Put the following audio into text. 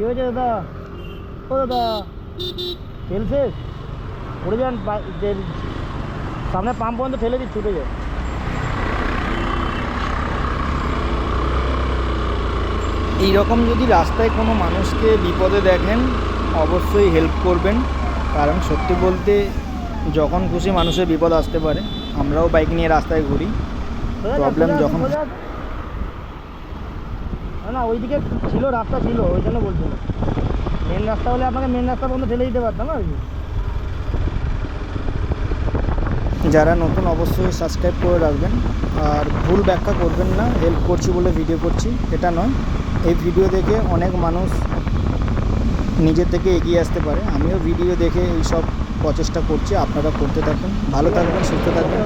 কী হয়েছে দাদা? ও দাদা তেল শেষ? পড়ে যান সামনে পাম্প পর্যন্ত ঠেলে দিচ্ছি উঠে যায় এই রকম যদি রাস্তায় কোনো মানুষকে বিপদে দেখেন অবশ্যই হেল্প করবেন। কারণ সত্যি বলতে যখন খুশি মানুষের বিপদ আসতে পারে আমরাও বাইক নিয়ে রাস্তায় ঘুরি। যান, যখন-। না ওইদিকে ছিল রাস্তা ছিল ওই জন্য বলছিলাম মেন রাস্তা হলে আপনাকে মেন রাস্তা পর্যন্ত ঠেলে দিতে পারতাম আর কি। যারা নতুন অবশ্যই সাবস্ক্রাইব করে রাখবেন আর ভুল ব্যাখ্যা করবেন না হেল্প করছি বলে ভিডিও করছি এটা নয়। এই ভিডিও দেখে অনেক মানুষ নিজের থেকে এগিয়ে আসতে পারে। আমিও ভিডিও দেখে এই সব প্রচেষ্টা করছি আপনারা করতে থাকুন। ভালো থাকবেন সুস্থ থাকবেন